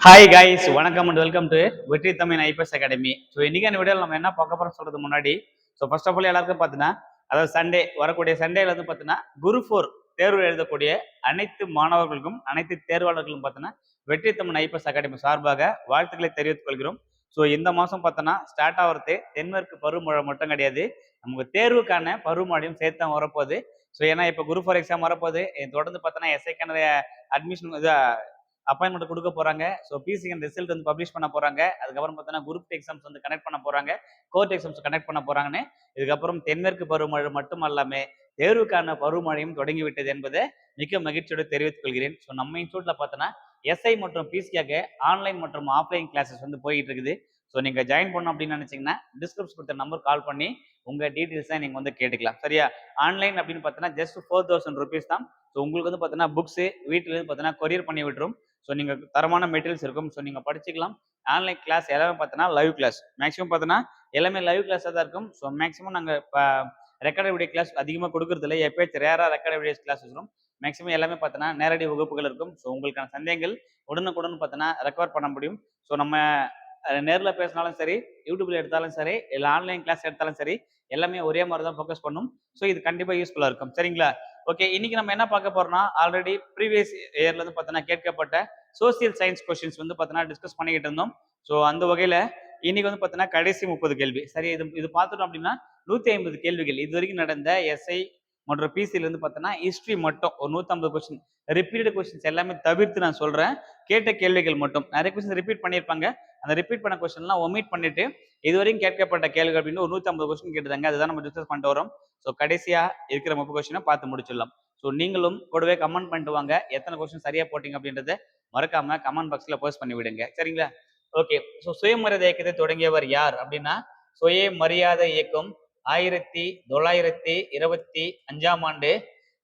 Hi guys வணக்கம் and welcome to Vetri Tamil IPS academy so இன்னைக்கான வீடியோவில் நம்ம என்ன பார்க்க போகிறோம் சொல்றது முன்னாடி ஸோ ஃபர்ஸ்ட் ஆஃப் ஆல் எல்லாருக்கும் பார்த்தீங்கன்னா அதாவது சண்டே வரக்கூடிய சண்டேல வந்து பார்த்தீங்கன்னா குரு ஃபோர் தேர்வு எழுதக்கூடிய அனைத்து மாணவர்களுக்கும் அனைத்து தேர்வாளர்களுக்கும் பார்த்தீங்கன்னா வெற்றி தமிழ் ஐபிஎஸ் அகாடமி சார்பாக வாழ்த்துக்களை தெரிவித்துக் கொள்கிறோம். ஸோ இந்த மாதம் பார்த்தோன்னா ஸ்டார்ட் ஆகிறது தென்மேற்கு பருவமழை மட்டும் கிடையாது நமக்கு தேர்வுக்கான பருவமழையும் சேர்த்து தான் வரப்போகுது. ஸோ ஏன்னா இப்போ குரூப் ஃபோர் எக்ஸாம் வரப்போகுது. தொடர்ந்து பார்த்தோன்னா எஸ்ஐக்கான அட்மிஷன் இது அப்பாயின்மெண்ட் கொடுக்க போறாங்க. ஸோ பிசிஎன் ரிசல்ட் வந்து பப்ளிஷ் பண்ண போறாங்க. அதுக்கப்புறம் பார்த்தோன்னா குரூப் எக்ஸாம்ஸ் வந்து கனெக்ட் பண்ண போறாங்க. கோர்ட் எக்ஸாம்ஸ் கனெக்ட் பண்ண போறாங்கன்னு. இதுக்கப்புறம் தென்மேற்கு பருவமழை மட்டும் அல்லாம தேர்வுக்கான பருவமழையும் தொடங்கிவிட்டது என்பதை மிக மகிழ்ச்சியோடு தெரிவித்துக் கொள்கிறேன். ஸோ நம்ம இன்ஸ்டியூட்டில் பார்த்தோன்னா எஸ்ஐ மற்றும் பிசிக்காக ஆன்லைன் மற்றும் ஆஃப்லைன் கிளாஸஸ் வந்து போயிட்டு இருக்குது. ஸோ நீங்கள் ஜாயின் பண்ணணும் அப்படின்னு நினைச்சீங்கன்னா டிஸ்கிரிப்ஷன் கொடுத்த நம்பர் கால் பண்ணி உங்கள் டீட்டெயில்ஸை நீங்கள் வந்து கேட்டுக்கலாம். சரியா? ஆன்லைன் அப்படின்னு பார்த்தீங்கன்னா ஜஸ்ட் ஃபோர் தௌசண்ட் ருபீஸ் தான். ஸோ உங்களுக்கு வந்து பார்த்தீங்கன்னா புக்ஸு வீட்டிலேருந்து பார்த்தீங்கன்னா கொரியர் பண்ணி விட்டுரும். ஸோ நீங்கள் தரமான மெட்டீரியல்ஸ் இருக்கும். ஸோ நீங்கள் படிச்சுக்கலாம். ஆன்லைன் கிளாஸ் எல்லாமே பார்த்தீங்கன்னா லைவ் கிளாஸ் மேக்ஸிமம் பார்த்தீங்கன்னா எல்லாமே லைவ் கிளாஸாக தான் இருக்கும். ஸோ மேக்ஸிமம் நாங்கள் இப்போ ரெக்கார்ட் வீடியோ கிளாஸ் அதிகமாக கொடுக்குறதில்ல எப்பயாச்சும் ரேராக ரெக்கார்ட் வீடியோ கிளாஸ் வரும் மேக்ஸிமம் எல்லாமே பார்த்தீங்கன்னா நேரடி வகுப்புகள் இருக்கும். ஸோ உங்களுக்கான சந்தேகங்கள் உடனுக்குடன் பார்த்தீங்கன்னா ரெக்கவர் பண்ண முடியும். ஸோ நம்ம நேரில் பேசினாலும் சரி யூடியூப்ல எடுத்தாலும் சரி இல்லை ஆன்லைன் கிளாஸ் எடுத்தாலும் சரி எல்லாமே ஒரே மாதிரி தான் ஃபோக்கஸ் பண்ணும். ஸோ இது கண்டிப்பாக யூஸ்ஃபுல்லாக இருக்கும். சரிங்களா? ஓகே இன்னைக்கு நம்ம என்ன பார்க்க போறோம்னா ஆல்ரெடி ப்ரீவியஸ் இயர்ல இருந்து பார்த்தோன்னா கேட்கப்பட்ட சோசியல் சயின்ஸ் கொஸ்டின்ஸ் வந்து பார்த்தோன்னா டிஸ்கஸ் பண்ணிக்கிட்டு இருந்தோம். ஸோ அந்த வகையில் இன்னைக்கு வந்து பார்த்தீங்கன்னா கடைசி முப்பது கேள்வி. சரி இது இது பார்த்துட்டோம் அப்படின்னா நூற்றி ஐம்பது கேள்விகள். இது வரைக்கும் நடந்த எஸ்ஐ மற்றும் பிசில இருந்து பார்த்தோன்னா ஹிஸ்ட்ரி மட்டும் ஒரு நூற்றம்பது கொஸ்டின் ரிப்பீட்டட் கொஸ்டின்ஸ் எல்லாமே தவிர்த்து நான் சொல்கிறேன் கேட்ட கேள்விகள் மட்டும். நிறைய கொஸ்டின் ரிப்பீட் பண்ணியிருப்பாங்க. அந்த ரிப்பீட் பண்ண கொஸ்டின்லாம் ஒமிட் பண்ணிட்டு இதுவரையும் கேட்கப்பட்ட கேள்வி அப்படின்னு ஒரு நூற்றம்பது கொஸ்டின் கேட்டுதாங்க. அதுதான் நம்ம டிஸ்கஸ் பண்ணிட்டு வரோம். ஸோ கடைசியாக இருக்கிற முப்பது கொஸ்டினை பார்த்து முடிச்சிடலாம். ஸோ நீங்களும் கூடவே கமெண்ட் பண்ணிட்டு வாங்க. எத்தனை கொஸ்டின் சரியாக போட்டிங்க அப்படின்றத மறக்காம கமெண்ட் பாக்ஸில் போஸ்ட் பண்ணி விடுங்க. சரிங்களா? ஓகே ஸோ சுயமரியாதை இயக்கத்தை தொடங்கியவர் யார் அப்படின்னா சுயமரியாதை இயக்கம் ஆயிரத்தி தொள்ளாயிரத்தி இருபத்தி அஞ்சாம் ஆண்டு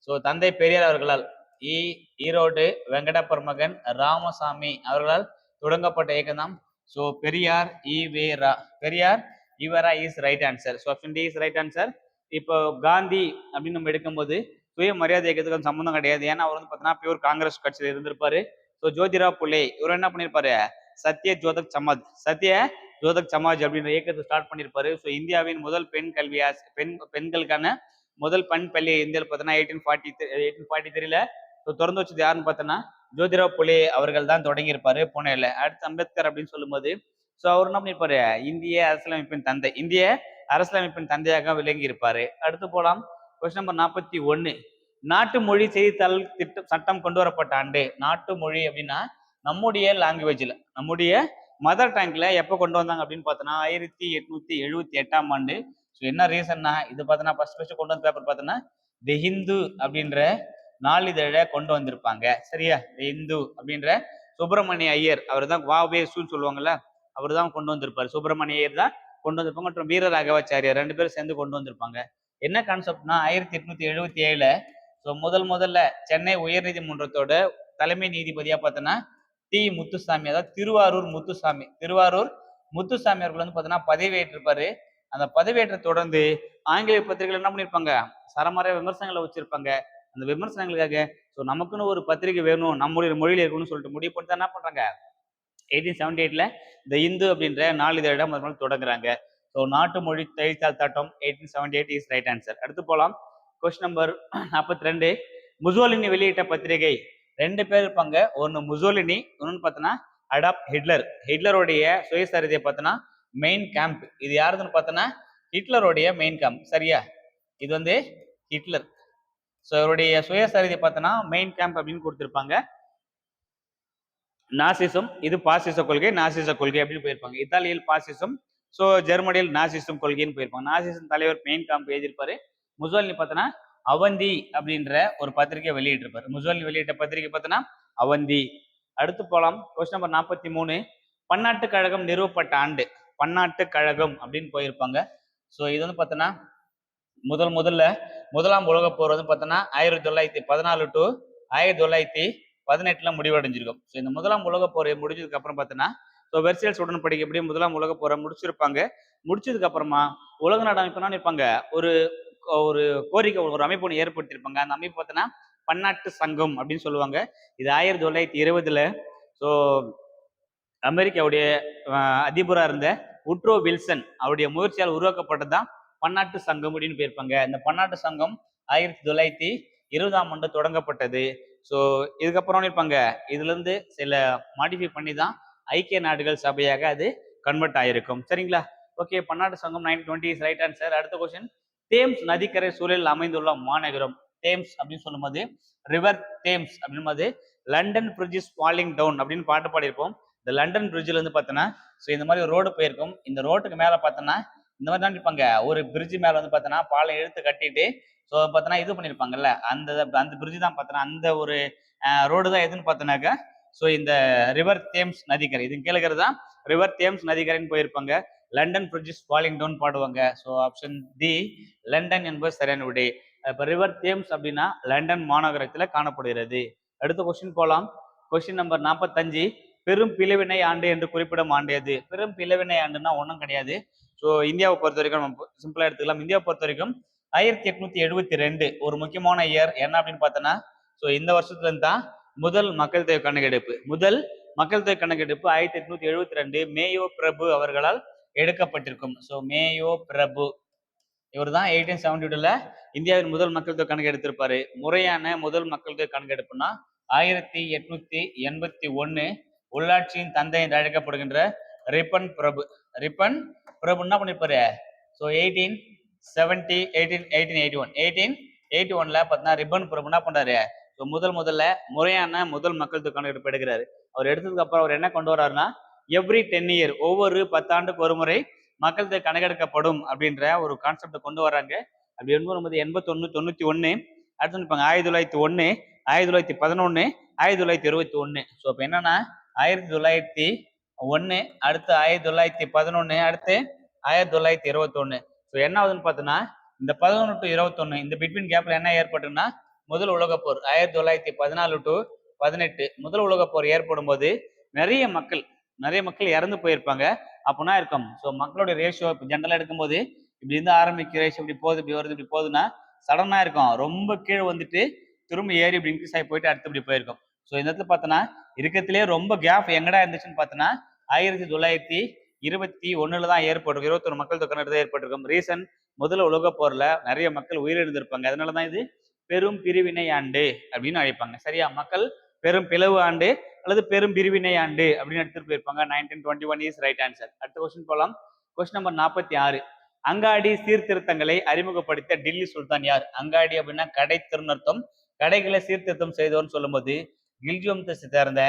ஸோ தந்தை பெரியார் அவர்களால் ஈ ஈரோடு வெங்கடபரமகன் ராமசாமி அவர்களால் தொடங்கப்பட்ட இயக்கம் தான் so Periyar EVR Periyar EVR is right answer so option D is right answer இப்போ காந்தி அப்படின்னு நம்ம எடுக்கும்போது சுய மரியாதை இயக்கத்துக்கு சம்மந்தம் கிடையாது. ஏன்னா அவர் வந்து பார்த்தீங்கன்னா பியூர் காங்கிரஸ் கட்சியில் இருந்திருப்பாரு. ஸோ ஜோதிரா புலே இவர் என்ன பண்ணியிருப்பாரு சத்ய ஜோதக் சமாஜ். சத்ய ஜோதக் சமாஜ் அப்படின்ற இயக்கத்தை ஸ்டார்ட் பண்ணியிருப்பாரு ஸோ இந்தியாவின் முதல் பெண் கல்வியாஸ் பெண் பெண்களுக்கான முதல் பெண் பள்ளி இந்தியாவில் பார்த்தோன்னா எயிட்டீன் ஃபார்ட்டி எயிட்டீன் ஃபார்ட்டி த்ரீல ஸோ திறந்து வச்சது யாருன்னு பார்த்தோன்னா ஜோதிரா புலே அவர்கள் தான் தொடங்கியிருப்பாரு புனேல. அடுத்து அம்பேத்கர் அப்படின்னு சொல்லும்போது ஸோ அவர் என்ன பண்ணியிருப்பாரு? இந்திய அரசியலமைப்பின் தந்தை இந்திய அரசியலமைப்பின் தந்தையாக விளங்கி இருப்பாரு அடுத்து போலாம். கொஸ்டின் நம்பர் நாற்பத்தி ஒன்னு. நாட்டு மொழி செய்தித்தாள் திட்டம் சட்டம் கொண்டு வரப்பட்ட ஆண்டு நாட்டு மொழி அப்படின்னா நம்முடைய லாங்குவேஜில் நம்முடைய மதர் டேங்க்ல எப்போ கொண்டு வந்தாங்க அப்படின்னு பார்த்தோன்னா ஆயிரத்தி எட்நூத்தி எழுபத்தி எட்டாம் ஆண்டு. ஸோ என்ன ரீசன்னா இது பார்த்தோன்னா ஃபர்ஸ்ட் ஃபர்ஸ்ட் கொண்டு வந்த பேப்பர் பார்த்தோன்னா தி ஹிந்து அப்படின்ற நாளிதழை கொண்டு வந்திருப்பாங்க. சரியா? இந்து அப்படின்ற சுப்பிரமணிய ஐயர் அவர் தான் வாவேசுன்னு சொல்லுவாங்கல்ல அவர் தான் கொண்டு வந்திருப்பாரு. சுப்பிரமணிய ஐயர் தான் கொண்டு வந்திருப்பாங்க. மற்றும் வீர ராகவாச்சாரியார் ரெண்டு பேரும் சேர்ந்து கொண்டு வந்திருப்பாங்க. என்ன கான்செப்ட்னா ஆயிரத்தி எட்நூத்தி எழுபத்தி ஏழுல ஸோ முதல் முதல்ல சென்னை உயர்நீதிமன்றத்தோட தலைமை நீதிபதியா பார்த்தோன்னா டி முத்துசாமி அதாவது திருவாரூர் முத்துசாமி. திருவாரூர் முத்துசாமி அவர்கள் வந்து பார்த்தோன்னா பதவியேற்றிருப்பாரு. அந்த பதவியேற்ற தொடர்ந்து ஆங்கிலேய பத்திரிகைகள் என்ன பண்ணியிருப்பாங்க சரமாரிய விமர்சனங்களை வச்சிருப்பாங்க. அந்த விமர்சனங்களுக்காக. ஸோ நமக்குன்னு ஒரு பத்திரிகை வேணும் நம்முடைய மொழியில் இருக்கணும்னு சொல்லிட்டு முடிவு பண்ணி தான் என்ன பண்ணுறாங்க எயிட்டீன் செவன்டி எயிட்ல இந்த இந்து அப்படின்ற நாளிதழிடம் முதல் முதல்ல தொடங்குறாங்க. ஸோ நாட்டு மொழி செய்தித்தாள் தட்டம் eighteen seventy eight is right answer அடுத்து போகலாம் கொஸ்டின் நம்பர் நாற்பத்தி ரெண்டு முசோலினி வெளியிட்ட பத்திரிகை. ரெண்டு பேர் இருப்பாங்க. ஒன்று முசோலினி இன்னொன்று பார்த்தோன்னா அடாப் ஹிட்லர். ஹிட்லருடைய சுயசரிதையை பார்த்தோன்னா மெயின் கேம்ப் இது யாருதுன்னு பார்த்தோன்னா ஹிட்லருடைய மெயின் கேம்ப் சரியா? இது வந்து ஹிட்லர். ஸோ இவருடைய சுயசரிதை பார்த்தோன்னா மெயின் கேம்ப் அப்படின்னு கொடுத்துருப்பாங்க. நாசிசம் இது பாசிச கொள்கை நாசிச கொள்கை அப்படின்னு போயிருப்பாங்க. இத்தாலியில் பாசிசம் ஸோ ஜெர்மனியில் நாசிசம் கொள்கைன்னு போயிருப்பாங்க. நாசிசம் தலைவர் மெயின் கேம்ப் எழுதியிருப்பாரு முசோலினி பார்த்தோன்னா அவந்தி அப்படின்ற ஒரு பத்திரிகை வெளியிட்டிருப்பார். முசோலினி வெளியிட்ட பத்திரிகை பார்த்தோன்னா அவந்தி. அடுத்து போகலாம் கொஸ்டின் நம்பர் நாற்பத்தி மூணு. பன்னாட்டு கழகம் நிறுவப்பட்ட ஆண்டு பன்னாட்டு கழகம் அப்படின்னு போயிருப்பாங்க. ஸோ இது வந்து பார்த்தோன்னா முதல் முதல்ல முதலாம் உலக போர் வந்து பார்த்தோன்னா ஆயிரத்தி தொள்ளாயிரத்தி பதினாலு டு ஆயிரத்தி தொள்ளாயிரத்தி பதினெட்டுல முடிவடைஞ்சிருக்கும். ஸோ இந்த முதலாம் உலகப் போர் முடிஞ்சதுக்கு அப்புறம் பார்த்தோன்னா ஸோ வெர்சியல்ஸ் உடன்படிக்கை எப்படி முதலாம் உலக போரை முடிச்சிருப்பாங்க? முடிச்சதுக்கு அப்புறமா உலக நாடு அமைப்புனா இருப்பாங்க ஒரு ஒரு கோரிக்கை ஒரு அமைப்பு ஒன்று ஏற்படுத்தியிருப்பாங்க. அந்த அமைப்பு பார்த்தோன்னா பன்னாட்டு சங்கம் அப்படின்னு சொல்லுவாங்க. இது ஆயிரத்தி தொள்ளாயிரத்தி இருபதுல ஸோ அமெரிக்காவுடைய அதிபராக இருந்த உட்ரோ வில்சன் அவருடைய முயற்சியால் உருவாக்கப்பட்டது தான் பன்னாட்டு சங்கம் அப்படின்னு போயிருப்பாங்க இந்த பன்னாட்டு சங்கம் ஆயிரத்தி தொள்ளாயிரத்தி இருபதாம் ஆண்டு தொடங்கப்பட்டது. ஸோ இதுக்கப்புறம் இருப்பாங்க. இதுலேருந்து சில மாடிஃபை பண்ணி தான் ஐக்கிய நாடுகள் சபையாக அது கன்வெர்ட் ஆகிருக்கும் சரிங்களா? ஓகே பன்னாட்டு சங்கம் nine twenty is right answer அடுத்த கொஸ்டின் தேம்ஸ் நதிக்கரை சூழலில் அமைந்துள்ள மாநகரம். தேம்ஸ் அப்படின்னு சொல்லும்போது ரிவர் தேம்ஸ் அப்படின்போது London bridge is falling down அப்படின்னு பாட்டு பாடியிருப்போம். இந்த லண்டன் பிரிட்ஜில் வந்து பார்த்தோன்னா ஸோ இந்த மாதிரி ஒரு ரோடு போயிருக்கும். இந்த ரோட்டுக்கு மேலே பார்த்தோன்னா இந்த மாதிரி தான் இருப்பாங்க ஒரு பிரிட்ஜ் மேலே வந்து பார்த்தோன்னா பாலை இழுத்து கட்டிட்டு ஸோ பார்த்தோன்னா இது பண்ணியிருப்பாங்கல்ல அந்த அந்த பிரிட்ஜ் தான் பார்த்தோன்னா அந்த ஒரு ரோடு தான் எதுன்னு பார்த்தோன்னாக்கா ஸோ இந்த ரிவர் தேம்ஸ் நதிக்கரை இது கேளுக்கிறது தான் ரிவர் தேம்ஸ் நதிக்கரைன்னு போயிருப்பாங்க. லண்டன் பிரிட்ஜ் ஃபாலிங் டவுன் பாடுவாங்க. ஸோ ஆப்ஷன் டி லண்டன் என்பது சரியான விடை. இப்போ ரிவர் தேம்ஸ் அப்படின்னா லண்டன் மாநகரத்தில் காணப்படுகிறது. அடுத்த கொஸ்டின் போகலாம் கொஸ்டின் நம்பர் நாற்பத்தஞ்சு பெரும் பிளவினை ஆண்டு என்று குறிப்பிடும் ஆண்டு எது? பெரும் பிளவினை ஆண்டுன்னா ஒன்றும் கிடையாது. ஸோ இந்தியாவை பொறுத்த வரைக்கும் நம்ம சிம்பிளாக எடுத்துக்கலாம். இந்தியாவை பொறுத்த வரைக்கும் ஆயிரத்தி எட்நூத்தி எழுபத்தி ரெண்டு ஒரு முக்கியமான இயர் என்ன அப்படின்னு பார்த்தோன்னா ஸோ இந்த வருஷத்துல இருந்து தான் முதல் மக்கள் தொகை கணக்கெடுப்பு. முதல் மக்கள் தொகை கணக்கெடுப்பு ஆயிரத்தி எட்நூத்தி எழுபத்தி ரெண்டு மேயோ பிரபு அவர்களால் எடுக்கப்பட்டிருக்கும். ஸோ மேயோ பிரபு. இவர் தான் எயிட்டீன் செவன்டி டூல இந்தியாவின் முதல் மக்கள் தொகை கணக்கு எடுத்திருப்பாரு முறையான முதல் மக்கள் தொகை கணக்கெடுப்புனா ஆயிரத்தி எட்நூத்தி எண்பத்தி ஒன்று உள்ளாட்சியின் தந்தை என்று அழைக்கப்படுகின்ற ரிப்பன் பிரபு. ரிப்பன் பிரபு என்ன பண்ணிருப்பாரு? So eighteen seventy eighteen eighteen eighty one eighteen eighty ஒன்ல பார்த்தீங்கன்னா ரிப்பன் பிரபு என்ன பண்றாரு? ஸோ முதல் முதல்ல முறையான முதல் மக்கள் தொகை கணக்கெடுப்பு எடுக்கிறாரு. அவர் எடுத்ததுக்கு அப்புறம் அவர் என்ன கொண்டு வர்றாருன்னா எவ்ரி டென் இயர் ஒவ்வொரு பத்தாண்டுக்கு ஒரு முறை மக்கள் தொகை கணக்கெடுக்கப்படும் அப்படின்ற ஒரு கான்செப்டை கொண்டு வராங்க அப்படி எண்பது எண்பத்தொன்னு தொண்ணூத்தி ஒன்னு அடுத்து இருப்பாங்க ஆயிரத்தி தொள்ளாயிரத்தி ஒன்று ஆயிரத்தி தொள்ளாயிரத்தி பதினொன்று ஆயிரத்தி தொள்ளாயிரத்தி இருபத்தி ஒன்று ஸோ இப்போ என்னன்னா ஆயிரத்தி தொள்ளாயிரத்தி ஒன்று அடுத்து ஆயிரத்தி தொள்ளாயிரத்தி பதினொன்று அடுத்து ஆயிரத்தி தொள்ளாயிரத்தி இருபத்தொன்னு. ஸோ என்ன ஆகுதுன்னு பார்த்தோன்னா இந்த பதினொன்று டு இருபத்தொன்னு இந்த பிட்வீன் கேப்பில் என்ன ஏற்பட்டுன்னா முதல் உலகப்போர் ஆயிரத்தி தொள்ளாயிரத்தி பதினாலு டு பதினெட்டு முதல் உலகப்போர் ஏற்படும் போது நிறைய மக்கள் நிறைய மக்கள் இறந்து போயிருப்பாங்க. அப்படின்னா இருக்கும். ஸோ மக்களுடைய ரேஷியோ இப்போ ஜென்ரலாக எடுக்கும்போது இப்படி இருந்து ஆரம்பிக்கிற ரேஷியோ இப்படி போகுது இப்படி வருது இப்படி போகுதுன்னா சடனாக இருக்கும். ரொம்ப கீழே வந்துட்டு திரும்ப ஏறி இப்படி இன்க்ரீஸ் ஆகி போயிட்டு அடுத்து இப்படி போயிருக்கும். ஸோ இந்த இடத்துல பார்த்தோன்னா இருக்கிறதுலே ரொம்ப கேப் எங்கடா இருந்துச்சுன்னு பார்த்தோன்னா ஆயிரத்தி தொள்ளாயிரத்தி இருபத்தி ஒன்றில் தான் ஏற்பட்டிருக்கும் இருபத்தொரு மக்கள் தொகை தான் ஏற்பட்டிருக்கும். ரீசன் முதல்ல உலக போரில் நிறைய மக்கள் உயிரிழந்திருப்பாங்க. அதனால தான் இது பெரும் பிரிவினை ஆண்டு அப்படின்னு அழைப்பாங்க. சரியா? மக்கள் பெரும் பிளவு ஆண்டு அல்லது பெரும் பிரிவினை ஆண்டு அப்படின்னு எடுத்துட்டு போயிருப்பாங்க. Nineteen twenty one is right answer அடுத்த கொஸ்டின் போகலாம் கொஸ்டின் நம்பர் நாற்பத்தி ஆறு. அங்காடி சீர்திருத்தங்களை அறிமுகப்படுத்த டில்லி சுல்தான் யார்? அங்காடி அப்படின்னா கடை திருநர்த்தம். கடைகளை சீர்திருத்தம் செய்தோன்னு சொல்லும்போது கில்ஜி வம்சத்தை சேர்ந்த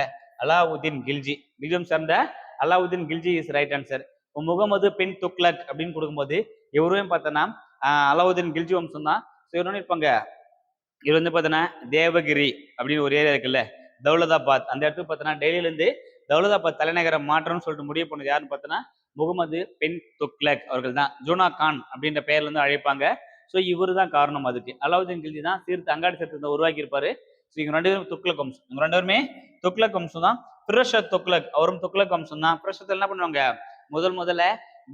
அலாவுதீன் கில்ஜி. கில்ஜி வம்சம் சேர்ந்த Alauddin Khilji is right answer Muhammad bin Tughlaq அப்படின்னு கொடுக்கும்போது இவரும் பார்த்தோன்னா அலாவுதீன் கில்ஜி வம்சம் தான் ஸோ இருப்பாங்க? இவர் வந்து பார்த்தோன்னா தேவகிரி அப்படின்னு ஒரு ஏரியா இருக்குல்ல தௌலதாபாத். அந்த இடத்துக்கு பார்த்தோன்னா டெல்லியிலேருந்து தௌலதாபாத் தலைநகரம் மாற்றம்னு சொல்லிட்டு முடிவு பண்ணது யாருன்னு பார்த்தோன்னா முகமது பின் துக்லக் அவர்கள் தான் ஜூனா கான் அப்படின்ற பெயர்ல இருந்து அழைப்பாங்க. ஸோ இவர் தான் காரணம் அதுக்கு. அலாவுதீன் கில்ஜி தான் சீர்த்து அங்காடி சேர்த்து உருவாக்கி இருப்பாரு ஸோ இவங்க ரெண்டு பேரும் துக்லக் வம்சம். இவங்க ரெண்டு பேருமே துக்ளக் வம்சம் தான். பிரஷத் துக்ளக். அவரும் துக்ளக் வம்சம் தான். பிரஷத்தில் என்ன பண்ணுவாங்க? முதல் முதல்ல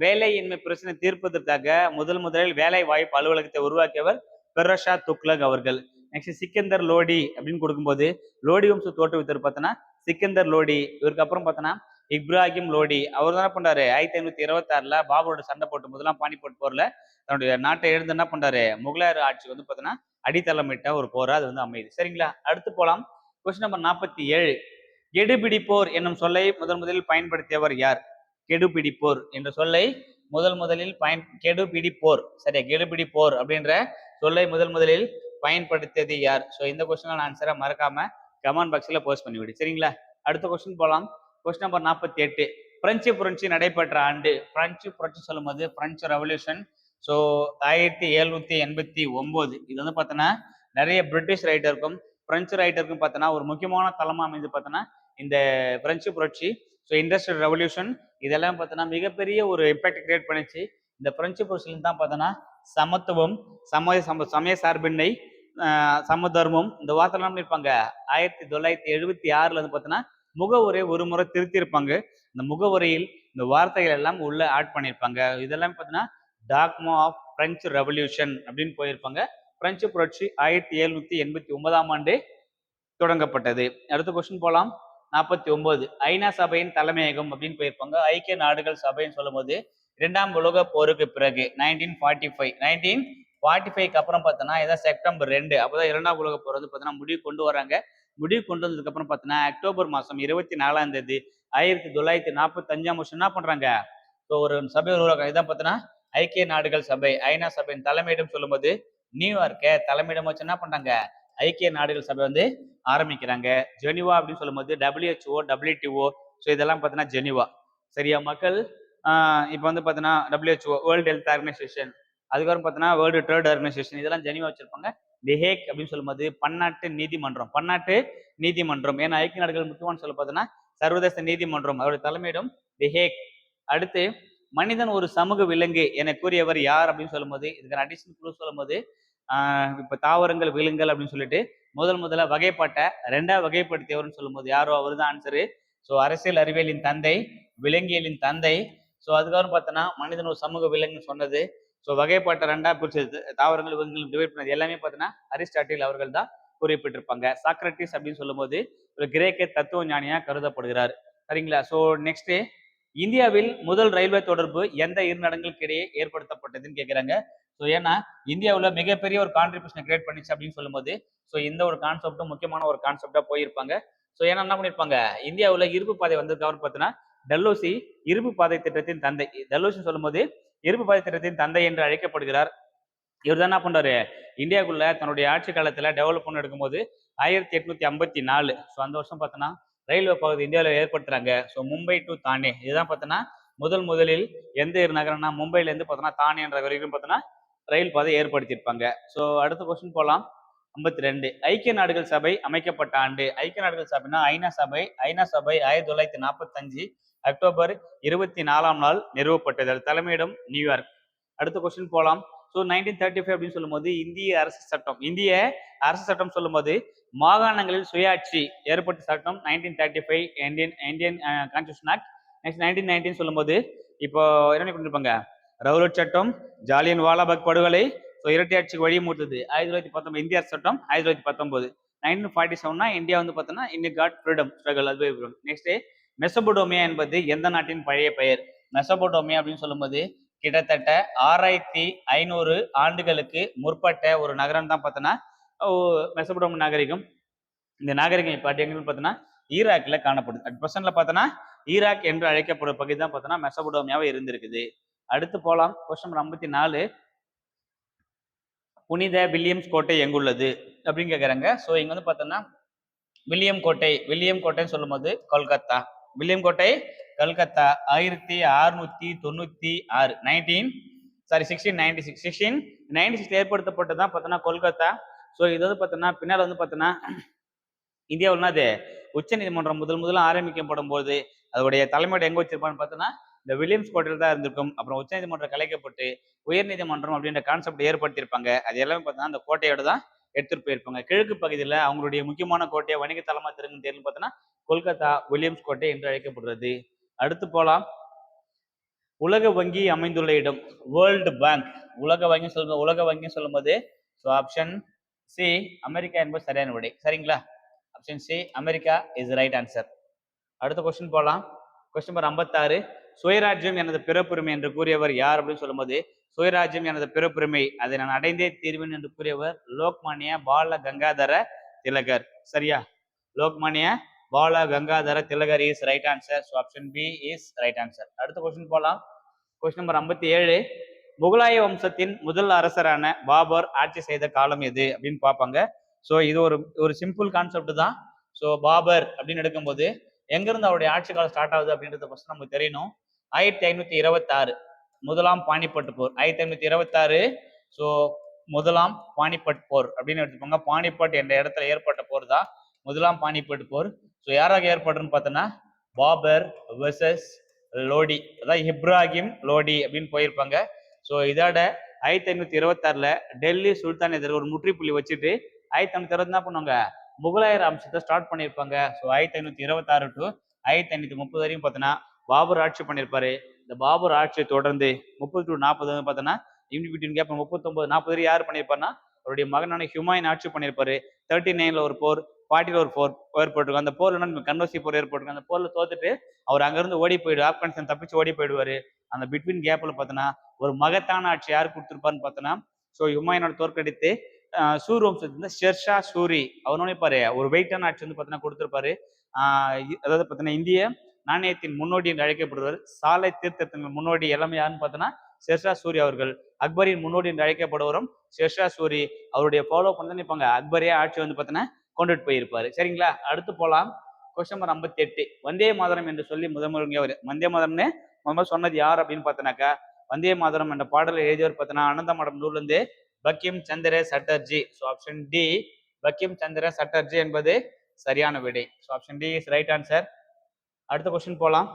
வேலையின்மை பிரச்சனை தீர்ப்பதற்காக முதல் முதலில் வேலை வாய்ப்பு அலுவலகத்தை உருவாக்கியவர் பிரஷா துக்ளக் அவர்கள். நெக்ஸ்ட் சிக்கந்தர் லோடி அப்படின்னு கொடுக்கும்போது லோடி வம்ச தோற்றுவித்தர் பார்த்தோன்னா சிக்கந்தர் லோடி இவருக்கு அப்புறம் பார்த்தோன்னா இப்ராஹிம் லோடி. அவர் தான் பண்றாரு ஆயிரத்தி ஐநூத்தி இருபத்தி ஆறுல பாபரோட சண்டை போட்டு முதலாம் பானிபட் போர்ல தன்னுடைய நாட்டை எழுந்து என்ன பண்றாரு முகலாயர் ஆட்சி வந்து பார்த்தோன்னா அடித்தளமிட்ட ஒரு போரா அது வந்து அமையுது. சரிங்களா? அடுத்து போலாம். கொஸ்டின் நம்பர் நாற்பத்தி ஏழு. கெடுபிடிப்போர் என்னும் சொல்லை முதன் முதலில் பயன்படுத்தியவர் யார்? கெடுபிடிப்போர் என்ற சொல்லை முதல் முதலில் பயன் கெடுபிடிப்போர். சரியா? கெடுபிடிப்போர் அப்படின்ற சொல்லை முதல் முதலில் பயன்படுத்தியது யார்? ஸோ இந்த கொஸ்டின் ஆன்சரை மறக்காம கமெண்ட் பாக்ஸில் போஸ்ட் பண்ணிவிடு. சரிங்களா? அடுத்த கொஸ்டின் போகலாம் கொஸ்டின் நம்பர் நாற்பத்தி எட்டு. பிரெஞ்சு புரட்சி நடைபெற்ற ஆண்டு பிரெஞ்சு புரட்சி சொல்லும்போது பிரெஞ்சு ரெவல்யூஷன் ஸோ ஆயிரத்தி எழுநூத்தி எண்பத்தி ஒன்பது இது வந்து பார்த்தோன்னா நிறைய பிரிட்டிஷ் ரைட்டருக்கும் பிரெஞ்சு ரைட்டருக்கும் பார்த்தோன்னா ஒரு முக்கியமான தளமாக அமைந்து பார்த்தோன்னா இந்த பிரெஞ்சு புரட்சி ஸோ இண்டஸ்ட்ரியல் ரெவல்யூஷன் இதெல்லாம் பார்த்தோன்னா மிகப்பெரிய ஒரு இம்பாக்ட் கிரியேட் பண்ணிச்சு. இந்த பிரெஞ்சு புரட்சியிலும் தான் பார்த்தோன்னா சமத்துவம் சமய சம சமய சார்பின்மை சமதர்மம் சம தர்மம் இந்த வார்த்தைலாம் இருப்பாங்க ஆயிரத்தி தொள்ளாயிரத்தி எழுபத்தி ஆறில் வந்து பார்த்தோன்னா முகவுரை ஒரு முறை திருத்தியிருப்பாங்க. இந்த முகவுரையில் இந்த வார்த்தைகள் எல்லாம் உள்ள ஆட் பண்ணியிருப்பாங்க இதெல்லாம் பார்த்தீங்கன்னா டாக்மா ஆஃப் பிரெஞ்சு ரெவல்யூஷன் அப்படின்னு போயிருப்பாங்க. பிரெஞ்சு புரட்சி ஆயிரத்தி எழுநூத்தி எண்பத்தி ஒன்பதாம் ஆண்டு தொடங்கப்பட்டது. அடுத்த கொஸ்டின் போலாம். நாற்பத்தி ஒன்பது. ஐநா சபையின் தலைமையகம் அப்படின்னு போயிருப்பாங்க. ஐக்கிய நாடுகள் சபைன்னு சொல்லும்போது இரண்டாம் உலக போருக்கு பிறகு nineteen forty five nineteen forty ஃபைவ்க்கு அப்புறம் பார்த்தோன்னா இதான் செப்டம்பர் ரெண்டு. அப்போதான் இரண்டாம் உலக போர் வந்து பார்த்தோன்னா முடிவு கொண்டு வராங்க. முடிவு கொண்டு வந்ததுக்கு அப்புறம் பார்த்தோன்னா அக்டோபர் மாதம் இருபத்தி நாலாம் தேதி ஆயிரத்தி தொள்ளாயிரத்தி நாற்பத்தஞ்சாம் வருஷம் என்ன பண்ணுறாங்க ஸோ ஒரு சபை உருவாக்கம் இதான் பார்த்தோன்னா ஐக்கிய நாடுகள் சபை ஐநா சபையின் தலைமையிடம் சொல்லும்போது நியூயார்க்கை தலைமையிடம் வச்சு என்ன பண்ணுறாங்க ஐக்கிய நாடுகள் சபை வந்து ஆரம்பிக்கிறாங்க. ஜெனிவா அப்படின்னு சொல்லும்போது டபிள்யூஹெச்ஓ டபிள்யூடிஓ ஸோ இதெல்லாம் பார்த்தீங்கன்னா ஜெனிவா சரியா மக்கள்? இப்போ வந்து பார்த்தீங்கன்னா டபிள்யூஹெச்ஓ வேர்ல்டு ஹெல்த் ஆர்கனைசேஷன் அதுக்கப்புறம் பார்த்தீங்கன்னா வேர்ல்டு ட்ரேட் ஆர்கனைசேஷன் இதெல்லாம் ஜெனிவா வச்சிருப்பாங்க. தி ஹேக் அப்படின்னு சொல்லும்போது பன்னாட்டு நீதிமன்றம் பன்னாட்டு நீதிமன்றம். ஏன்னா ஐக்கிய நாடுகள் முக்கியமான சொல்ல பார்த்தீங்கன்னா சர்வதேச நீதிமன்றம் அவருடைய தலைமையிடம் தி ஹேக் அடுத்து மனிதன் ஒரு சமூக விலங்கு என கூறியவர் யார் அப்படின்னு சொல்லும்போது இதுக்கான அடிஷனல் குழு சொல்லும்போது இப்போ தாவரங்கள் விலங்குகள் அப்படின்னு சொல்லிட்டு முதல் முதல்ல வகைப்பட்ட ரெண்டா வகைப்படுத்தியவர்னு சொல்லும்போது யாரோ அவர் தான் ஆன்சரு ஸோ அரசியல் அறிவியலின் தந்தை விலங்கியலின் தந்தை. ஸோ அதுக்கப்புறம் பார்த்தோன்னா மனிதன் ஒரு சமூக விலங்குன்னு சொன்னது. ஸோ வகைப்பட்ட ரெண்டா பிரிச்சது தாவரங்கள் விலங்குகள் டிவைட் பண்ணது எல்லாமே பார்த்தோன்னா அரிஸ்டாட்டில் அவர்கள் தான் குறிப்பிட்டிருப்பாங்க. சாக்ரட்டிஸ் அப்படின்னு சொல்லும்போது ஒரு கிரேக்க தத்துவ ஞானியாக கருதப்படுகிறார். சரிங்களா? ஸோ நெக்ஸ்ட்டு இந்தியாவில் முதல் ரயில்வே தொடர்பு எந்த இரு நகரங்களுக்கு இடையே ஏற்படுத்தப்பட்டதுன்னு கேட்குறாங்க ஸோ ஏன்னா இந்தியாவில் மிகப்பெரிய ஒரு கான்ட்ரிபியூஷனை கிரியேட் பண்ணிச்சு அப்படின்னு சொல்லும்போது ஸோ இந்த ஒரு கான்செப்டும் முக்கியமான ஒரு கான்செப்டாக போயிருப்பாங்க. ஸோ ஏன்னா என்ன பண்ணியிருப்பாங்க இந்தியாவில் இருப்பு பாதை வந்ததுக்கு அவர் பார்த்தீங்கன்னா டல்லோசி இருப்பு பாதை திட்டத்தின் தந்தை டல்லோசி சொல்லும்போது இருப்பு பாதை திட்டத்தின் தந்தை என்று அழைக்கப்படுகிறார். இவர் தான் என்ன பண்றாரு? இந்தியாவுக்குள்ள தன்னுடைய ஆட்சி காலத்துல டெவலப் பண்ண எடுக்கும்போது ஆயிரத்தி எட்நூத்தி ஐம்பத்தி நாலு ஸோ அந்த வருஷம் பார்த்தோன்னா ரயில்வே பகுதி இந்தியாவில் ஏற்படுத்துறாங்க. ஸோ மும்பை டு தானே. இதுதான் பார்த்தோன்னா முதல் முதலில் எந்த நகரம்னா மும்பைலேருந்து பார்த்தோன்னா தானே என்ற வரைக்கும் பார்த்தோன்னா ரயில் பாதை ஏற்படுத்தியிருப்பாங்க. ஸோ அடுத்த கொஸ்டின் போகலாம் ஐம்பத்தி ரெண்டு ஐக்கிய நாடுகள் சபை அமைக்கப்பட்ட ஆண்டு. ஐக்கிய நாடுகள் சபைனா ஐநா சபை. ஐநா சபை ஆயிரத்தி தொள்ளாயிரத்தி நாற்பத்தஞ்சு அக்டோபர் இருபத்தி நாலாம் நாள் நிறுவப்பட்டது. தலைமையிடம் நியூயார்க். அடுத்த கொஸ்டின் போகலாம் ஸோ நைன்டீன் தேர்ட்டி ஃபைவ் அப்படின்னு சொல்லும்போது இந்திய அரசு சட்டம். இந்திய அரசு சட்டம் சொல்லும்போது மாகாணங்களில் சுயாட்சி ஏற்பட்ட சட்டம் nineteen thirty five Indian Indian constitution act next nineteen nineteen சொல்லும்போது இப்போ என்ன பண்ணிருப்பாங்க ரவுலட் சட்டம் ஜாலியன் வாலாபாக் படுகொலை ஸோ இரட்டையாட்சிக்கு வழி மூட்டுது ஆயிரத்தி தொள்ளாயிரத்தி பத்தொன்பது இந்திய அரசு சட்டம் ஆயிரத்தி தொள்ளாயிரத்தி பத்தொன்பது. நைன்டீன் ஃபார்ட்டி செவன்னா இந்தியா வந்து பார்த்தோன்னா இன்னும் காட் ஃப்ரீடம் ஸ்ட்ரகல் அது நெக்ஸ்ட் மெசபடோமியா என்பது எந்த நாட்டின் பழைய பெயர்? மெசபடோமியா அப்படின்னு சொல்லும்போது கிட்டத்தட்ட ஆறாயிரத்தி ஐநூறு ஆண்டுகளுக்கு முற்பட்ட ஒரு நகரம் தான் பார்த்தோன்னா மெசபடோம் நாகரிகம். இந்த நாகரிகம் இப்போ எங்கன்னு பார்த்தோன்னா ஈராக்ல காணப்படுது அட் பர்சன்ட்ல பார்த்தோன்னா ஈராக் என்று அழைக்கப்படும் பகுதி தான் பார்த்தோன்னா மெசபடோமியாவே இருந்திருக்குது. அடுத்து போகலாம் கொஸ்டின் நம்பர் ஐம்பத்தி நாலு. புனித வில்லியம்ஸ் கோட்டை எங்குள்ளது? அப்படின்னு கேட்குறாங்க ஸோ இங்கே வந்து பார்த்தோன்னா வில்லியம் கோட்டை வில்லியம் கோட்டைன்னு சொல்லும்போது கொல்கத்தா. வில்லியம் கோட்டை கல்கத்தா ஆயிரத்தி அறுநூத்தி தொண்ணூத்தி ஆறு. Nineteen sorry sixteen ninety six sixteen ninety six ஏற்படுத்தப்பட்டது தான் பார்த்தோன்னா கொல்கத்தா. ஸோ இது வந்து பார்த்தோன்னா பின்னால் வந்து பார்த்தோன்னா இந்தியாவில் அது. உச்ச நீதிமன்றம் முதல் முதல்ல ஆரம்பிக்கப்படும் போது அதோடைய தலைமையிடம் எங்க வச்சிருப்பான்னு பார்த்தோன்னா இந்த வில்லியம்ஸ் கோட்டையில் தான் இருந்திருக்கும். அப்புறம் உச்ச நீதிமன்றம் கலைக்கப்பட்டு உயர் நீதிமன்றம் அப்படின்ற கான்செப்ட் ஏற்படுத்தியிருப்பாங்க. அது எல்லாமே பார்த்தோன்னா அந்த கோட்டையோட தான் எடுத்துட்டு போயிருப்பாங்க. கிழக்கு பகுதியில் அவங்களுடைய முக்கியமான கோட்டையை வணிக தளமா திருங்க தேர்வு பார்த்தோன்னா கொல்கத்தா வில்லியம்ஸ் கோட்டை என்று அழைக்கப்படுறது. அடுத்து போலாம். உலக வங்கி அமைந்துள்ள இடம் வேர்ல்டு பேங்க் உலக வங்கி சொல்லும் உலக வங்கி சொல்லும்போது ஸோ ஆப்ஷன் சி அமெரிக்கா என்பது சரியான விடை. சரிங்களா? Option C America is right answer அடுத்த கொஸ்டின் போகலாம் கொஸ்டின் நம்பர் ஐம்பத்தாறு சுயராஜ்யம் எனது பிறப்புரிமை என்று கூறியவர் யார் அப்படின்னு சொல்லும்போது சுயராஜ்யம் எனது பிறப்புரிமை அதை நான் அடைந்தே தீர்வேன் என்று கூறியவர் லோக்மானிய பால கங்காதர திலகர். சரியா? Lokmanya Bala Gangadhara Tilak is right answer so option B is right answer அடுத்த கொஸ்டின் போகலாம் கொஸ்டின் நம்பர் ஐம்பத்தி ஏழு முகலாய வம்சத்தின் முதல் அரசரான பாபர் ஆட்சி செய்த காலம் எது அப்படின்னு பார்ப்பாங்க. ஸோ இது ஒரு ஒரு சிம்பிள் கான்செப்ட் தான். ஸோ பாபர் அப்படின்னு எடுக்கும்போது எங்கிருந்து அவருடைய ஆட்சி காலம் ஸ்டார்ட் ஆகுது அப்படின்றத ஃபஸ்ட் நமக்கு தெரியணும். ஆயிரத்தி ஐநூற்றி இருபத்தாறு. முதலாம் பாணிப்பட்டு போர். ஆயிரத்தி ஐநூத்தி இருபத்தாறு. ஸோ முதலாம் பாணிப்பட் போர் அப்படின்னு எடுத்துக்கோங்க. பாணிப்பட் என்ற இடத்துல ஏற்பட்ட போர் தான். முதலாம் பானிபட் போர். ஸோ யாராக ஏற்படுறன்னு பார்த்தோன்னா பாபர் வெர்சஸ் லோடி. அதான் இப்ராஹிம் லோடி அப்படின்னு போயிருப்பாங்க. ஸோ இதோட ஆயிரத்தி ஐநூத்தி இருபத்தாறுல டெல்லி சுல்தான் எதிர ஒரு முற்றுப்புள்ளி வச்சுட்டு ஆயிரத்தி ஐநூத்தி இருபத்தி என்ன பண்ணுவாங்க? முகலாயர் அம்சத்தை ஸ்டார்ட் பண்ணியிருப்பாங்க. ஸோ ஆயிரத்தி ஐநூத்தி இருபத்தாறு டு ஆயிரத்தி ஐநூத்தி முப்பது வரையும் பார்த்தோன்னா பாபர் ஆட்சி பண்ணியிருப்பாரு. இந்த பாபர் ஆட்சியை தொடர்ந்து முப்பது டு நாற்பது வந்து பார்த்தோன்னா இன் பிட்வீன் கேப் முப்பத்தொன்பது நாற்பது வரை யார் பண்ணியிருப்பாருன்னா அவருடைய மகனான ஹியூமாயின் ஆட்சி பண்ணியிருப்பாரு. தேர்ட்டி நைன்ல ஒரு போர் ஃபார்ட்டில ஒரு போர் ஏற்பட்டிருக்கும் அந்த போர்ல என்ன கன்வர்சி போர் ஏற்பட்டிருக்கும் அந்த போர்ல தோத்துட்டு அவர் அங்கிருந்து ஓடி போயிடுவார் ஆப்கானிஸ்தான் தப்பிச்சு ஓடி போயிடுவாரு. அந்த பிட்வீன் கேப்ல பார்த்தோன்னா ஒரு மகத்தான ஆட்சி யார் கொடுத்துருப்பாருன்னு பார்த்தோன்னா ஸோ ஹுமாயினோட தோற்கடித்து ஆஹ் சூர் ஷெர்ஷா சூரி அவனோட பாரு ஒரு வெயிட்டான ஆட்சி வந்து பார்த்தீங்கன்னா கொடுத்துருப்பாரு. அதாவது பார்த்தீங்கன்னா இந்திய நாணயத்தின் முன்னோடி என்று அழைக்கப்படுவார். சாலை தீர்த்தத்தின் முன்னோடி எல்லாமே யாருன்னு பார்த்தோன்னா ஷெர்ஷா சூரி அவர்கள். அக்பரின் முன்னோடி என்று அழைக்கப்படுவரும் ஷெர்ஷா சூரி அவருடைய ஃபாலோ பண்ணி நிற்பாங்க அக்பரே ஆட்சி வந்து பார்த்தீங்கன்னா கொண்டுட்டு போயிருப்பாரு. சரிங்களா? அடுத்து போகலாம் கொஸ்டின் நம்பர் ஐம்பத்தி எட்டு வந்தே மாதரம் என்று சொல்லி முதல் அவர் வந்தே மாதரம்னு முதல்ல சொன்னது யார் அப்படின்னு பார்த்தனாக்கா வந்தே மாதரம் என்ற பாடலை எழுதியவர் பார்த்தோன்னா அனந்த மடம் நூல்ல Bankim Chandra Chatterjee. So option D Bankim Chandra Chatterjee என்பது சரியான விடை. So option D is right answer அடுத்த கொஸ்டின் போகலாம்